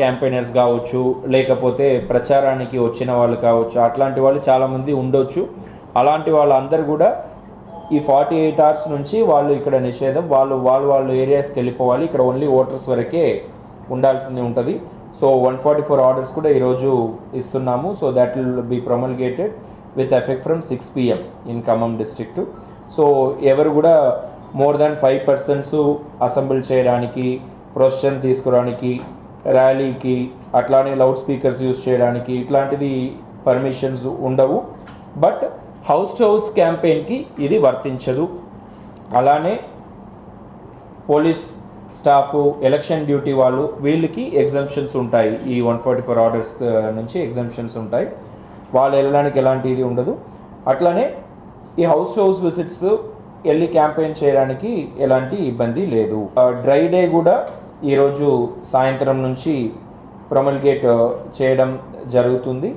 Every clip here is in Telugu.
క్యాంపెయినర్స్ కావచ్చు లేకపోతే ప్రచారానికి వచ్చిన వాళ్ళు కావచ్చు అట్లాంటి వాళ్ళు చాలామంది ఉండొచ్చు. అలాంటి వాళ్ళందరూ కూడా ఈ ఫార్టీ ఎయిట్ అవర్స్ నుంచి వాళ్ళు ఇక్కడ నిషేధం వాళ్ళు వాళ్ళు వాళ్ళు ఏరియాస్కి వెళ్ళిపోవాలి. ఇక్కడ ఓన్లీ ఓటర్స్ వరకే ఉండాల్సింది ఉంటుంది. So one forty four orders కూడా ఈరోజు ఇస్తున్నాము. So that will be promulgated with effect from six PM in Khammam district so ఎవరు కూడా more than five persons assemble చేయడానికి ప్రొసెషన్ తీసుకురావడానికి ర్యాలీకి అట్లానే లౌడ్ స్పీకర్స్ యూస్ చేయడానికి ఇట్లాంటిది పర్మిషన్స్ ఉండవు. బట్ హౌస్ టు హౌస్ క్యాంపెయిన్కి ఇది వర్తించదు. అలానే పోలీస్ స్టాఫ్ ఎలక్షన్ డ్యూటీ వాళ్ళు వీళ్ళకి ఎగ్జామ్షన్స్ ఉంటాయి. ఈ వన్ ఫార్టీ ఫోర్ ఆర్డర్స్ నుంచి ఎగ్జామ్షన్స్ ఉంటాయి. వాళ్ళు వెళ్ళడానికి ఎలాంటి ఇది ఉండదు. అట్లానే ఈ హౌస్ టు హౌస్ విజిట్స్ వెళ్ళి క్యాంపెయిన్ చేయడానికి ఎలాంటి ఇబ్బంది లేదు. డ్రై డే కూడా ఈరోజు సాయంత్రం నుంచి ప్రొమల్గేట్ uh, చేయడం జరుగుతుంది.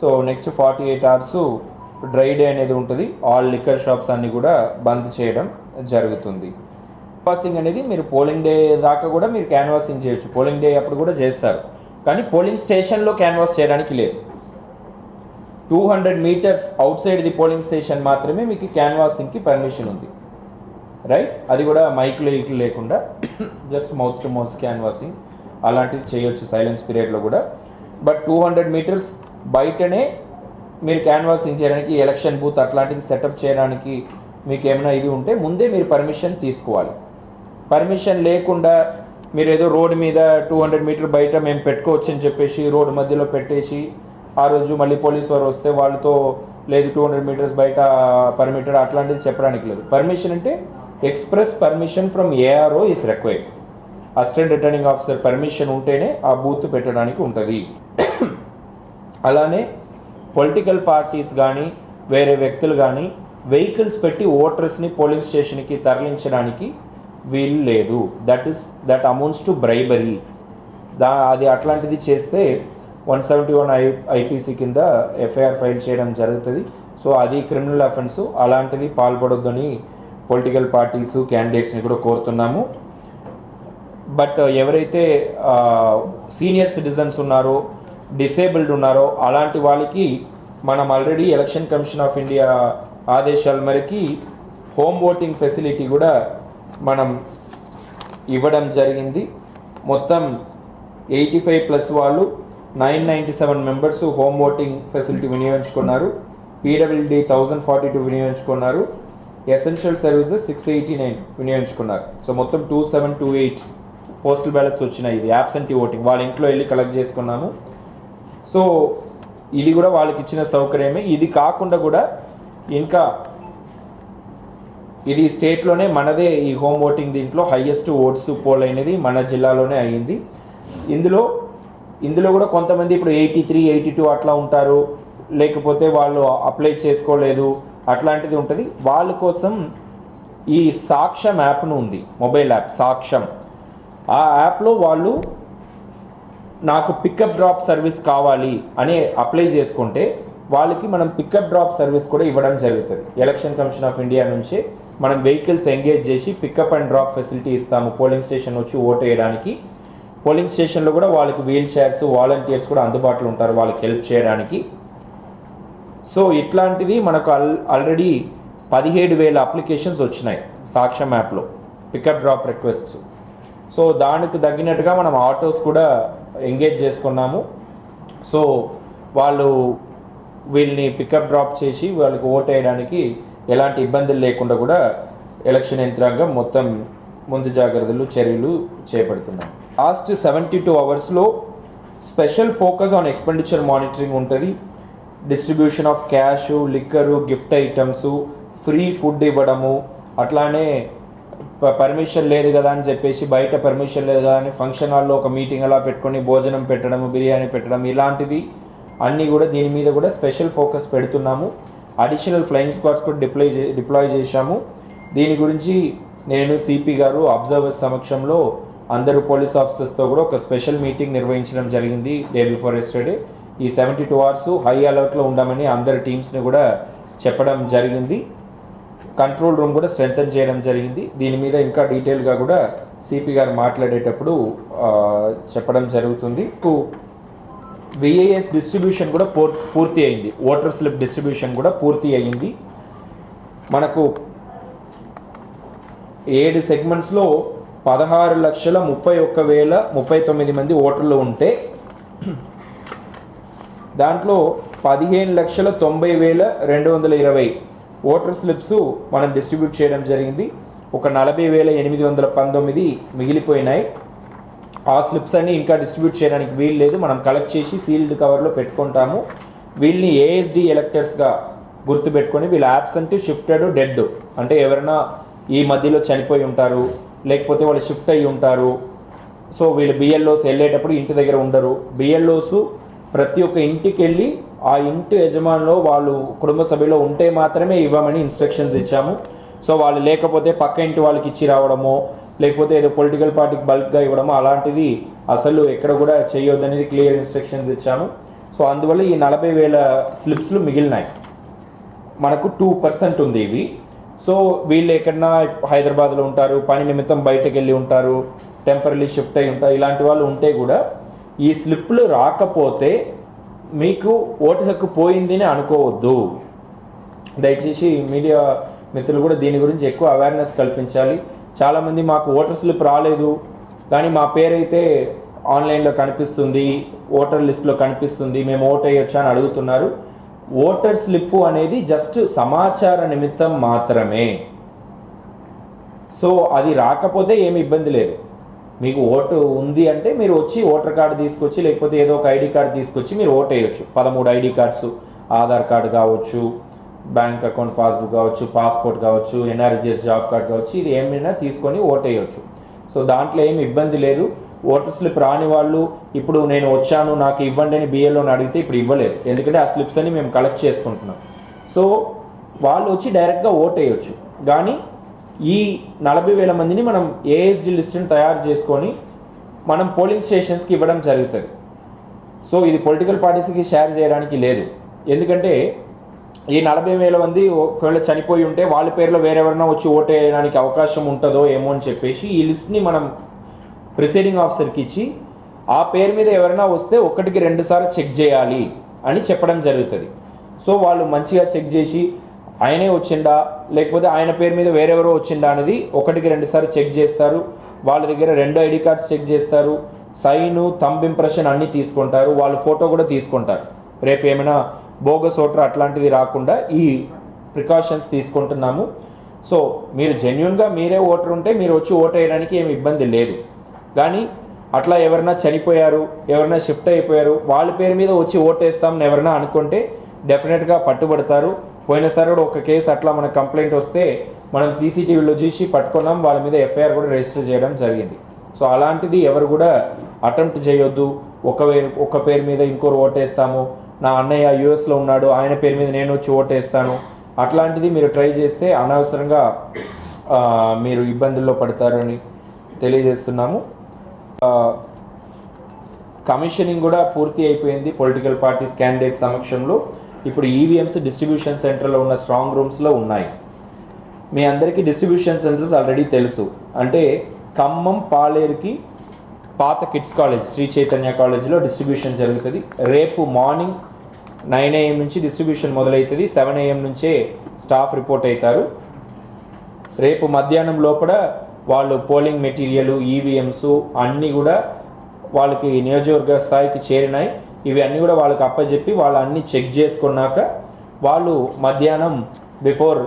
So next forty eight hours dry day అనేది ఉంటుంది. ఆల్ లిక్కర్ షాప్స్ అన్నీ కూడా బంద్ చేయడం జరుగుతుంది. క్యాన్వాసింగ్ అనేది మీరు పోలింగ్ డే దాకా కూడా మీరు క్యాన్వాసింగ్ చేయొచ్చు. పోలింగ్ డే అప్పుడు కూడా చేస్తారు. కానీ పోలింగ్ స్టేషన్లో క్యాన్వాస్ చేయడానికి లేదు. Two hundred metres outside the polling station మాత్రమే మీకు క్యాన్వాసింగ్కి పర్మిషన్ ఉంది. రైట్ అది కూడా మైక్లు ఇట్లు లేకుండా just mouth to mouth canvassing అలాంటివి చేయొచ్చు సైలెన్స్ పీరియడ్లో కూడా. బట్ టూ హండ్రెడ్ మీటర్స్ బయటనే మీరు క్యాన్వాసింగ్ చేయడానికి ఎలక్షన్ బూత్ అట్లాంటిది సెటప్ చేయడానికి మీకు ఏమైనా ఇది ఉంటే ముందే మీరు పర్మిషన్ తీసుకోవాలి. పర్మిషన్ లేకుండా మీరు ఏదో రోడ్ మీద టూ హండ్రెడ్ మీటర్ బయట మేము పెట్టుకోవచ్చు అని చెప్పేసి రోడ్డు మధ్యలో పెట్టేసి ఆ రోజు మళ్ళీ పోలీస్ వారు వస్తే వాళ్ళతో లేదు టూ హండ్రెడ్ మీటర్స్ బయట పర్మిటెడ్ అట్లాంటిది చెప్పడానికి లేదు. పర్మిషన్ అంటే express permission from ARO is required. Assistant returning officer permission ఉంటేనే ఆ బూత్ పెట్టడానికి ఉంటుంది. అలానే పొలిటికల్ పార్టీస్ కానీ వేరే వ్యక్తులు కానీ వెహికల్స్ పెట్టి ఓటర్స్ని పోలింగ్ స్టేషన్కి తరలించడానికి వీలు లేదు. That is that amounts to bribery. దా అది అట్లాంటిది చేస్తే one seventy one I IPC కింద ఎఫ్ఐఆర్ ఫైల్ చేయడం జరుగుతుంది. సో అది క్రిమినల్ అఫెన్స్. అలాంటిది పాల్పడొద్దని పొలిటికల్ పార్టీసు క్యాండిడేట్స్ని కూడా కోరుతున్నాము. బట్ uh, ఎవరైతే uh, సీనియర్ సిటిజన్స్ ఉన్నారో డిసేబుల్డ్ ఉన్నారో అలాంటి వాళ్ళకి మనం already election commission of India ఆదేశాల మేరకి హోమ్ ఓటింగ్ ఫెసిలిటీ కూడా మనం ఇవ్వడం జరిగింది. మొత్తం ఎయిటీ ఫైవ్ ప్లస్ వాళ్ళు nine ninety seven members home voting facility వినియోగించుకున్నారు పీడబ్ల్యూడి థౌజండ్ ఫార్టీ టూ వినియోగించుకున్నారు. Essential services six eighty nine వినియోగించుకున్నారు. సో మొత్తం two seven two eight postal ballots వచ్చినాయి. ఇది యాబ్సెంటీ ఓటింగ్ వాళ్ళ ఇంట్లో వెళ్ళి కలెక్ట్ చేసుకున్నాము. సో ఇది కూడా వాళ్ళకి ఇచ్చిన సౌకర్యమే. ఇది కాకుండా కూడా ఇంకా ఇది స్టేట్లోనే మనదే ఈ హోమ్ ఓటింగ్ దీంట్లో హయ్యెస్ట్ ఓట్స్ పోల్ అయినది మన జిల్లాలోనే అయ్యింది ఇందులో ఇందులో కూడా కొంతమంది ఇప్పుడు ఎయిటీ త్రీ ఎయిటీ టూ అట్లా ఉంటారు. లేకపోతే వాళ్ళు అప్లై చేసుకోలేదు. అట్లాంటిది ఉంటుంది. వాళ్ళ కోసం ఈ సాక్ష్యం యాప్ను ఉంది. మొబైల్ యాప్ సాక్ష్యం. ఆ యాప్లో వాళ్ళు నాకు పికప్ డ్రాప్ సర్వీస్ కావాలి అని అప్లై చేసుకుంటే వాళ్ళకి మనం పికప్ డ్రాప్ సర్వీస్ కూడా ఇవ్వడం జరుగుతుంది. ఎలక్షన్ కమిషన్ ఆఫ్ ఇండియా నుంచి మనం వెహికల్స్ ఎంగేజ్ చేసి పికప్ అండ్ డ్రాప్ ఫెసిలిటీ ఇస్తాము. పోలింగ్ స్టేషన్ వచ్చి ఓటు వేయడానికి. పోలింగ్ స్టేషన్లో కూడా వాళ్ళకి వీల్ చైర్స్ వాలంటీర్స్ కూడా అందుబాటులో ఉంటారు. వాళ్ళకి హెల్ప్ చేయడానికి. సో ఇట్లాంటిది మనకు ఆల్ ఆల్రెడీ పదిహేడు వేల అప్లికేషన్స్ వచ్చినాయి సాక్ష్యం యాప్లో పికప్ డ్రాప్ రిక్వెస్ట్స్ సో దానికి తగ్గినట్టుగా మనం ఆటోస్ కూడా ఎంగేజ్ చేసుకున్నాము. సో వాళ్ళు వీళ్ళని పికప్ డ్రాప్ చేసి వాళ్ళకి ఓట్ వేయడానికి ఎలాంటి ఇబ్బందులు లేకుండా కూడా ఎలక్షన్ యంత్రాంగం మొత్తం ముందు జాగ్రత్తలు చర్యలు చేపడుతున్నాం. లాస్ట్ సెవెంటీ టూ అవర్స్లో special focus on expenditure monitoring ఉంటుంది. Distribution of cash liquor gift items free food ఇవ్వడము అట్లానే పర్మిషన్ లేదు కదా అని చెప్పేసి బయట పర్మిషన్ లేదు కదా అని ఫంక్షన్ హాల్లో ఒక మీటింగ్ అలా పెట్టుకొని భోజనం పెట్టడం బిర్యానీ పెట్టడం ఇలాంటిది అన్నీ కూడా దీని మీద కూడా స్పెషల్ ఫోకస్ పెడుతున్నాము. అడిషనల్ ఫ్లయింగ్ స్క్వాడ్స్ కూడా డిప్లాయ్ డిప్లాయ్ చేశాము. దీని గురించి నేను సిపి గారు అబ్జర్వర్స్ సమక్షంలో అందరూ పోలీస్ ఆఫీసర్స్తో కూడా ఒక స్పెషల్ మీటింగ్ నిర్వహించడం జరిగింది డే బిఫోర్ ఎస్టర్డే. ఈ సెవెంటీ టూ అవర్స్ హై అలర్ట్లో ఉండమని అందరి టీమ్స్ని కూడా చెప్పడం జరిగింది. కంట్రోల్ రూమ్ కూడా స్ట్రెంగ్తన్ చేయడం జరిగింది. దీని మీద ఇంకా డీటెయిల్గా కూడా సిపి గారు మాట్లాడేటప్పుడు చెప్పడం జరుగుతుంది. విఏఎస్ డిస్ట్రిబ్యూషన్ కూడా పూర్ పూర్తి అయింది. ఓటర్ స్లిప్ డిస్ట్రిబ్యూషన్ కూడా పూర్తి అయింది. మనకు ఏడు సెగ్మెంట్స్లో పదహారు లక్షల ముప్పై ఒక్క వేల ముప్పై తొమ్మిది మంది ఓటర్లు ఉంటే దాంట్లో పదిహేను లక్షల తొంభై వేల రెండు వందల ఇరవై ఓటర్ స్లిప్స్ మనం డిస్ట్రిబ్యూట్ చేయడం జరిగింది. ఒక నలభై వేల ఎనిమిది వందల పంతొమ్మిది మిగిలిపోయినాయి. ఆ స్లిప్స్ అన్ని ఇంకా డిస్ట్రిబ్యూట్ చేయడానికి వీలు లేదు. మనం కలెక్ట్ చేసి సీల్డ్ కవర్లో పెట్టుకుంటాము. వీళ్ళని ఏఎస్డి ఎలక్టర్స్గా గుర్తుపెట్టుకొని వీళ్ళు యాబ్సెంట్ షిఫ్టెడ్ డెడ్ అంటే ఎవరైనా ఈ మధ్యలో చనిపోయి ఉంటారు లేకపోతే వాళ్ళు షిఫ్ట్ అయ్యి ఉంటారు. సో వీళ్ళు బిఎల్ఓస్ వెళ్ళేటప్పుడు ఇంటి దగ్గర ఉండరు. బిఎల్ఓస్ ప్రతి ఒక్క ఇంటికి వెళ్ళి ఆ ఇంటి యజమానిలో వాళ్ళు కుటుంబ సభ్యులో ఉంటే మాత్రమే ఇవ్వమని ఇన్స్ట్రక్షన్స్ ఇచ్చాము. సో వాళ్ళు లేకపోతే పక్క ఇంటి వాళ్ళకి ఇచ్చి రావడమో లేకపోతే ఏదో పొలిటికల్ పార్టీకి బల్క్గా ఇవ్వడమో అలాంటిది అసలు ఎక్కడ కూడా చేయొద్దనేది క్లియర్ ఇన్స్ట్రక్షన్స్ ఇచ్చాము. సో అందువల్ల ఈ నలభై వేల స్లిప్స్లు మిగిలినాయి. మనకు టూ పర్సెంట్ ఉంది ఇవి. సో వీళ్ళు ఎక్కడన్నా హైదరాబాద్లో ఉంటారు పని నిమిత్తం బయటకు వెళ్ళి ఉంటారు టెంపరీ షిఫ్ట్ అయి ఉంటారు ఇలాంటి వాళ్ళు ఉంటే కూడా ఈ స్లిప్లు రాకపోతే మీకు ఓటు హక్కు పోయిందని అనుకోవద్దు. దయచేసి మీడియా మిత్రులు కూడా దీని గురించి ఎక్కువ అవేర్నెస్ కల్పించాలి. చాలామంది మాకు ఓటర్ స్లిప్ రాలేదు. కానీ మా పేరైతే ఆన్లైన్లో కనిపిస్తుంది ఓటర్ లిస్ట్లో కనిపిస్తుంది మేము ఓట్ వేయొచ్చా అని అడుగుతున్నారు. ఓటర్ స్లిప్ అనేది జస్ట్ సమాచార నిమిత్తం మాత్రమే. సో అది రాకపోతే ఏమి ఇబ్బంది లేదు. మీకు ఓటు ఉంది అంటే మీరు వచ్చి ఓటర్ కార్డు తీసుకొచ్చి లేకపోతే ఏదో ఒక ఐడి కార్డు తీసుకొచ్చి మీరు ఓట్ వేయచ్చు పదమూడు ఐడి కార్డ్స్ ఆధార్ కార్డు కావచ్చు బ్యాంక్ అకౌంట్ పాస్బుక్ కావచ్చు పాస్పోర్ట్ కావచ్చు ఎన్ఆర్జిఎస్ జాబ్ కార్డ్ కావచ్చు ఇది ఏమైనా తీసుకొని ఓట్ వేయచ్చు సో దాంట్లో ఏమి ఇబ్బంది లేదు. ఓటర్ స్లిప్ రాని వాళ్ళు ఇప్పుడు నేను వచ్చాను నాకు ఇవ్వండి అని బిఏలోని అడిగితే ఇప్పుడు ఇవ్వలేదు. ఎందుకంటే ఆ స్లిప్స్ అని మేము కలెక్ట్ చేసుకుంటున్నాం. సో వాళ్ళు వచ్చి డైరెక్ట్గా ఓట్ వేయచ్చు కానీ ఈ నలభై వేల మందిని మనం ఏఎస్డి లిస్ట్ని తయారు చేసుకొని మనం పోలింగ్ స్టేషన్స్కి ఇవ్వడం జరుగుతుంది. సో ఇది పొలిటికల్ పార్టీస్కి షేర్ చేయడానికి లేదు. ఎందుకంటే ఈ నలభై వేల మంది ఒకవేళ చనిపోయి ఉంటే వాళ్ళ పేరులో వేరెవరైనా వచ్చి ఓటేయడానికి వేయడానికి అవకాశం ఉంటుందో ఏమో అని చెప్పేసి ఈ లిస్ట్ని మనం ప్రిసైడింగ్ ఆఫీసర్కి ఇచ్చి ఆ పేరు మీద ఎవరైనా వస్తే ఒకటికి రెండుసార్లు చెక్ చేయాలి అని చెప్పడం జరుగుతుంది. సో వాళ్ళు మంచిగా చెక్ చేసి ఆయనే వచ్చిండా? లేకపోతే ఆయన పేరు మీద వేరెవరో వచ్చిండా అనేది ఒకటికి రెండు సార్లు చెక్ చేస్తారు. వాళ్ళ దగ్గర రెండు ఐడి కార్డ్స్ చెక్ చేస్తారు. సైను థంబ్ ఇంప్రెషన్ అన్నీ తీసుకుంటారు. వాళ్ళ ఫోటో కూడా తీసుకుంటారు. రేపు ఏమైనా బోగస్ ఓటర్ అట్లాంటిది రాకుండా ఈ ప్రికాషన్స్ తీసుకుంటున్నాము. సో మీరు జెన్యున్గా మీరే ఓటర్ ఉంటే మీరు వచ్చి ఓట్ వేయడానికి ఏమి ఇబ్బంది లేదు. కానీ అట్లా ఎవరైనా చనిపోయారు ఎవరైనా షిఫ్ట్ అయిపోయారు వాళ్ళ పేరు మీద వచ్చి ఓటేస్తామని ఎవరైనా అనుకుంటే డెఫినెట్గా పట్టుబడతారు. పోయినసారి కూడా ఒక కేసు అట్లా మనకు కంప్లైంట్ వస్తే మనం సీసీటీవీలో చూసి పట్టుకున్నాం వాళ్ళ మీద ఎఫ్ఐఆర్ కూడా రిజిస్టర్ చేయడం జరిగింది. సో అలాంటిది ఎవరు కూడా అటెంప్ట్ చేయొద్దు. ఒక ఒక పేరు మీద ఇంకోరు ఓటేస్తాము. నా అన్నయ్య యూఎస్లో ఉన్నాడు ఆయన పేరు మీద నేను వచ్చి ఓటేస్తాను. అట్లాంటిది మీరు ట్రై చేస్తే అనవసరంగా మీరు ఇబ్బందుల్లో పడతారని తెలియజేస్తున్నాము. కమిషనింగ్ కూడా పూర్తి అయిపోయింది పొలిటికల్ పార్టీస్ క్యాండిడేట్ సమక్షంలో. ఇప్పుడు ఈవీఎంస్ డిస్ట్రిబ్యూషన్ సెంటర్లో ఉన్న స్ట్రాంగ్ రూమ్స్లో ఉన్నాయి. మీ అందరికీ డిస్ట్రిబ్యూషన్ సెంటర్స్ ఆల్రెడీ తెలుసు. అంటే ఖమ్మం పాలేరుకి పాత కిడ్స్ కాలేజ్ శ్రీ చైతన్య కాలేజ్లో డిస్ట్రిబ్యూషన్ జరుగుతుంది. రేపు మార్నింగ్ నైన్ ఏఎం నుంచి డిస్ట్రిబ్యూషన్ మొదలవుతుంది. సెవెన్ ఏఎం నుంచే స్టాఫ్ రిపోర్ట్ అవుతారు. రేపు మధ్యాహ్నం లోపల వాళ్ళు పోలింగ్ మెటీరియల్ ఈవీఎంస్ అన్నీ కూడా వాళ్ళకి నియోజకవర్గ స్థాయికి చేరినాయి. ఇవి అన్నీ కూడా వాళ్ళకి అప్పచెప్పి వాళ్ళు అన్నీ చెక్ చేసుకున్నాక వాళ్ళు మధ్యాహ్నం బిఫోర్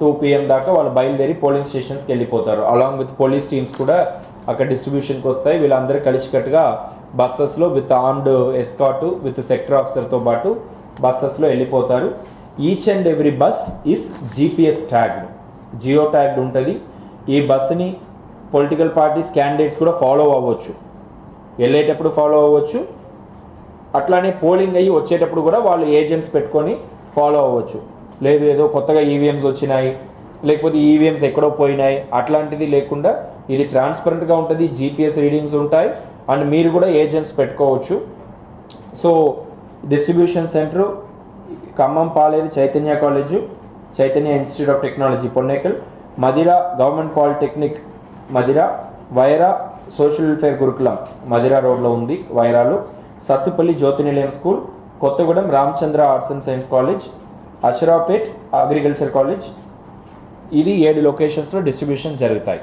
టూ పిఎం దాకా వాళ్ళు బయలుదేరి పోలింగ్ స్టేషన్స్కి వెళ్ళిపోతారు. అలాంగ్ విత్ పోలీస్ టీమ్స్ కూడా అక్కడ డిస్ట్రిబ్యూషన్కి వస్తాయి. వీళ్ళందరూ కలిసికట్టుగా బస్సెస్లో with armed escort with sector ఆఫీసర్తో పాటు బస్సెస్లో వెళ్ళిపోతారు. Each and every bus is GPS tagged. Geo tagged ఉంటుంది. ఈ బస్సుని పొలిటికల్ పార్టీస్ క్యాండిడేట్స్ కూడా ఫాలో అవ్వచ్చు. వెళ్ళేటప్పుడు ఫాలో అవ్వచ్చు. అట్లానే పోలింగ్ అయ్యి వచ్చేటప్పుడు కూడా వాళ్ళు ఏజెంట్స్ పెట్టుకొని ఫాలో అవ్వచ్చు. లేదు ఏదో కొత్తగా ఈవీఎంస్ వచ్చినాయి లేకపోతే ఈవీఎంస్ ఎక్కడో పోయినాయి అట్లాంటిది లేకుండా ఇది ట్రాన్స్పరెంట్గా ఉంటుంది జీపీఎస్ రీడింగ్స్ ఉంటాయి అండ్ మీరు కూడా ఏజెంట్స్ పెట్టుకోవచ్చు. So distribution centre Khammam Paleru Chaitanya college Chaitanya institute of technology Ponnekal Madhira government polytechnic Madhira Wyra social welfare Gurukulam Madhira రోడ్లో ఉంది వైరాలో. Sathupalli Jyothi Nilayam school Kothagudem Ramachandra arts and science college Asharapet agriculture college. ఇది ఏడు లొకేషన్స్లో డిస్ట్రిబ్యూషన్ జరుగుతాయి.